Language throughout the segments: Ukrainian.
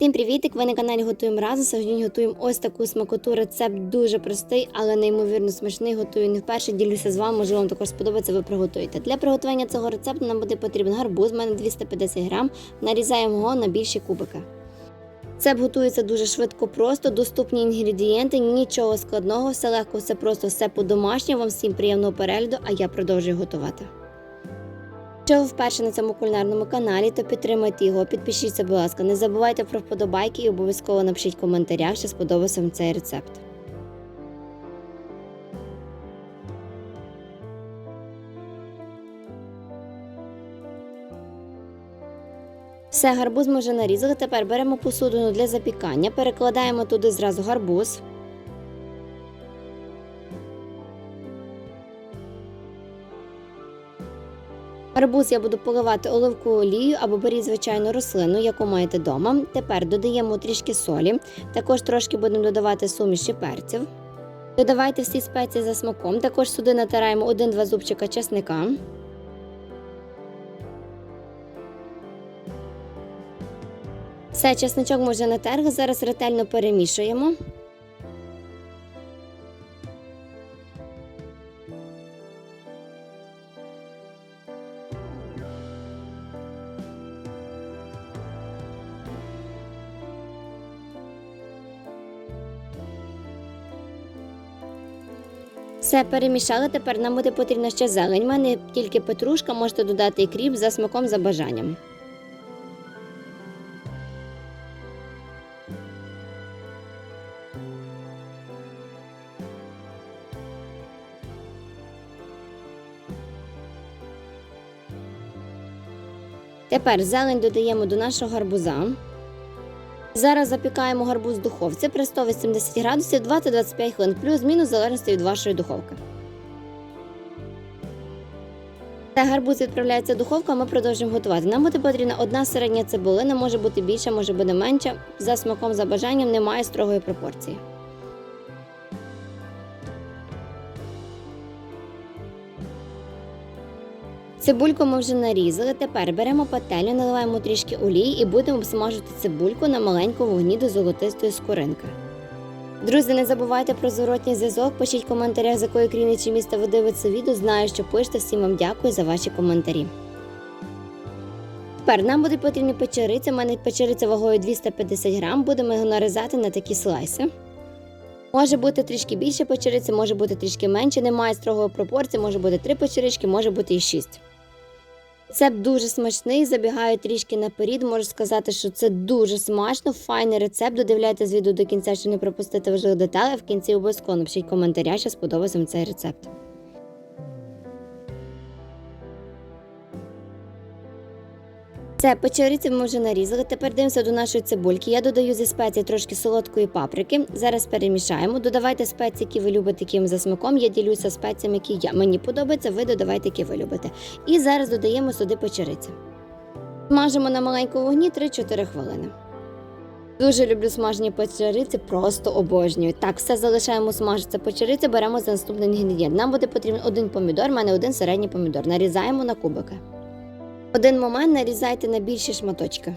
Всім привітик! Ви на каналі Готуємо разом. Сьогодні готуємо ось таку смакоту. Рецепт дуже простий, але неймовірно смачний. Готую не вперше. Ділюся з вами. Можливо, вам також сподобається. Ви приготуєте. Для приготування цього рецепту нам буде потрібен гарбуз. У мене 250 грам. Нарізаємо його на більші кубики. Це готується дуже швидко, просто доступні інгредієнти, нічого складного, все легко, все просто, все по-домашньому. Вам всім приємного перегляду, а я продовжую готувати. Якщо ви вперше на цьому кулінарному каналі, то підтримайте його, підпишіться, будь ласка, не забувайте про вподобайки і обов'язково напишіть в коментарях, що сподобався вам цей рецепт. Все, гарбуз ми вже нарізали. Тепер беремо посудину для запікання, перекладаємо туди зразу гарбуз. Арбуз я буду поливати оливковою олією або беріть звичайну рослину, яку маєте вдома. Тепер додаємо трішки солі, також трошки будемо додавати суміші перців. Додавайте всі спеції за смаком. Також сюди натираємо 1-2 зубчика чесника. Все, чесничок ми вже натерли, зараз ретельно перемішуємо. Все перемішали. Тепер нам буде потрібна ще зелень. У мене тільки петрушка, можете додати і кріп за смаком за бажанням. Тепер зелень додаємо до нашого гарбуза. Зараз запікаємо гарбуз в духовці при 180 градусів 20-25 хвилин, плюс-мінус в залежності від вашої духовки. Та гарбуз відправляється в духовку, а ми продовжуємо готувати. Нам буде потрібна одна середня цибулина, може бути більша, може бути менша. За смаком, за бажанням немає строгої пропорції. Цибульку ми вже нарізали. Тепер беремо пательню, наливаємо трішки олії і будемо обсмажити цибульку на маленькому вогні до золотистої скоринки. Друзі, не забувайте про зворотній зв'язок. Пишіть в коментарях, з якої країни чи міста ви дивитеся відео. Знаю, що пишете. Всім вам дякую за ваші коментарі. Тепер нам буде потрібні печериці. У мене печериця вагою 250 грам. Будемо його нарізати на такі слайси. Може бути трішки більше печериці, може бути трішки менше, немає строгої пропорції, може бути 3 печерички, може бути і 6. Рецепт дуже смачний, забігаю трішки наперед. Можу сказати, що це дуже смачно, файний рецепт. Додивляйтесь відео до кінця, щоб не пропустити важливих деталей. В кінці обов'язково напишіть коментаря, що сподобався вам цей рецепт. Це печериці ми вже нарізали. Тепер дивимося до нашої цибульки. Я додаю зі спеції трошки солодкої паприки. Зараз перемішаємо. Додавайте спеції, які ви любите, яким за смаком. Я ділюся спеціями, які я мені подобаються. Ви додавайте, які ви любите. І зараз додаємо сюди печериці. Смажимо на маленькому вогні 3-4 хвилини. Дуже люблю смажені печериці, просто обожнюю. Так, все залишаємо смажитися печериці, беремо за наступний інгредієнт. Нам буде потрібен один помідор, в мене один середній помідор. Нарізаємо на кубики. Один момент нарізайте на більші шматочки.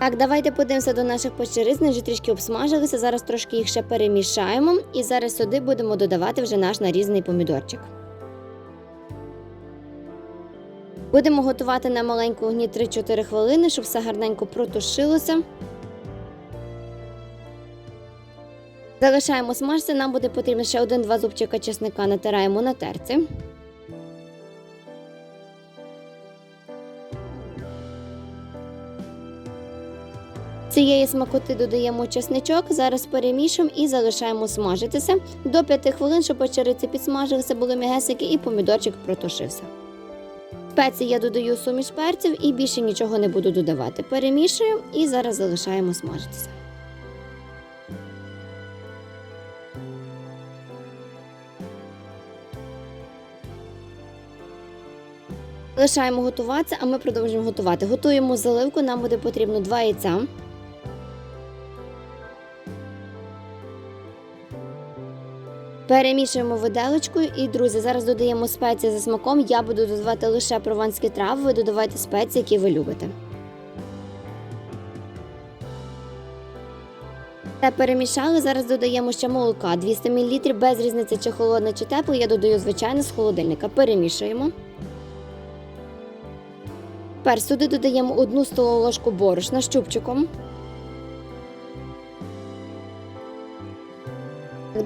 Так, давайте подивимося до наших печериць. Вони вже трішки обсмажилися. Зараз трошки їх ще перемішаємо. І зараз сюди будемо додавати вже наш нарізаний помідорчик. Будемо готувати на маленькому вогні 3-4 хвилини, щоб все гарненько протушилося. Залишаємо смажити, нам буде потрібно ще 1-2 зубчика чесника натираємо на терці. Цієї смакоти додаємо чесничок, зараз перемішуємо і залишаємо смажитися до 5 хвилин, щоб печериці підсмажилися, були м'ягесики і помідорчик протушився. Спеції я додаю суміш перців і більше нічого не буду додавати. Перемішую і зараз залишаємо смажитися. Лишаємо готуватися, а ми продовжуємо готувати. Готуємо заливку, нам буде потрібно 2 яйця. Перемішуємо виделочкою і, друзі, зараз додаємо спеції за смаком. Я буду додавати лише прованські трави, ви додавайте спеції, які ви любите. Та перемішали. Зараз додаємо ще молока 200 мл, без різниці чи холодне, чи тепле. Я додаю звичайно з холодильника. Перемішуємо. Тепер сюди додаємо одну столову ложку борошна з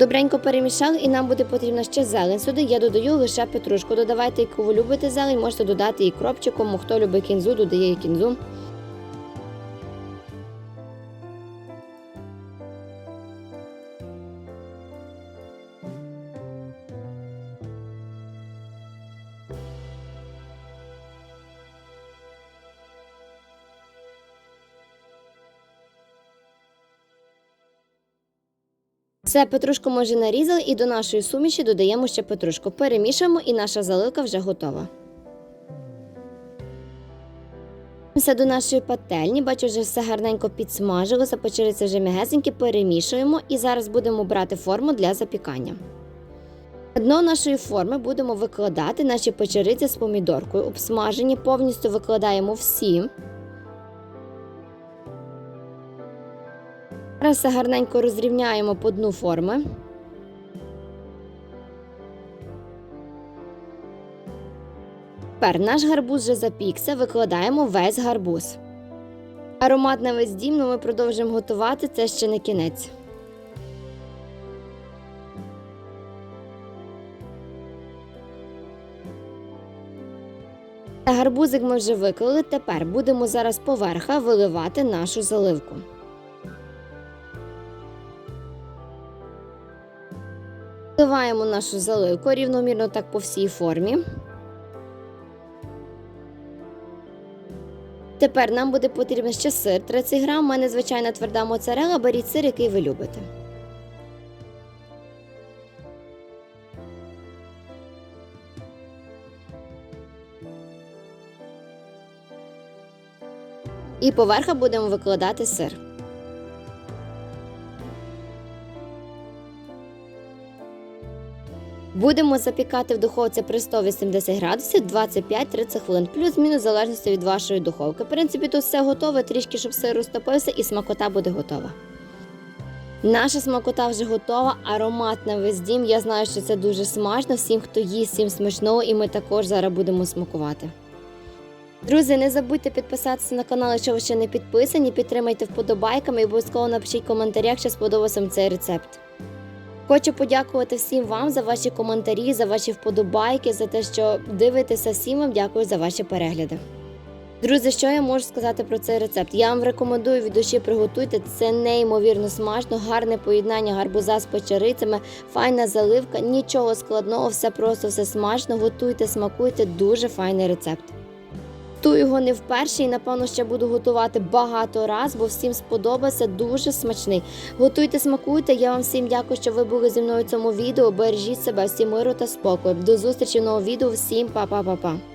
Добренько перемішали і нам буде потрібна ще зелень. Сюди я додаю лише петрушку. Додавайте, яку ви любите зелень, можете додати і кропчиком, хто любить кінзу, додає кінзу. Все, петрушку ми вже нарізали і до нашої суміші додаємо ще петрушку. Перемішуємо і наша заливка вже готова. Все до нашої пательні, бачу, вже все гарненько підсмажилося, печериця вже м'ягесенькі, перемішуємо і зараз будемо брати форму для запікання. Дно нашої форми будемо викладати наші печериці з помідоркою. Обсмажені повністю викладаємо всі. Зараз все гарненько розрівняємо по дну форми. Тепер наш гарбуз вже запікся, викладаємо весь гарбуз. Аромат на весь дім, ну ми продовжуємо готувати, це ще не кінець. Гарбузик ми вже виклали. Тепер будемо зараз поверха виливати нашу заливку. Вливаємо нашу заливку рівномірно так по всій формі. Тепер нам буде потрібен ще сир 30 грам. У мене звичайна тверда моцарела, беріть сир, який ви любите. І поверха будемо викладати сир. Будемо запікати в духовці при 180 градусів 25-30 хвилин, плюс-мінус в залежності від вашої духовки. В принципі, тут все готове, трішки, щоб сир розтопився, і смакота буде готова. Наша смакота вже готова, аромат на весь дім. Я знаю, що це дуже смачно. Всім, хто їсть, всім смачного, і ми також зараз будемо смакувати. Друзі, не забудьте підписатися на канал, якщо ви ще не підписані. Підтримайте вподобайками і обов'язково напишіть коментарях, що сподобався вам цей рецепт. Хочу подякувати всім вам за ваші коментарі, за ваші вподобайки, за те, що дивитеся. Всім вам дякую за ваші перегляди. Друзі, що я можу сказати про цей рецепт? Я вам рекомендую від душі приготуйте. Це неймовірно смачно, гарне поєднання гарбуза з печерицями, файна заливка, нічого складного, все просто все смачно. Готуйте, смакуйте, дуже файний рецепт. Ту його не вперше і напевно ще буду готувати багато раз, бо всім сподобався дуже смачний. Готуйте, смакуйте. Я вам всім дякую, що ви були зі мною в цьому відео. Бережіть себе, всім миру та спокою. До зустрічі в новому відео. Всім па-па-па-па.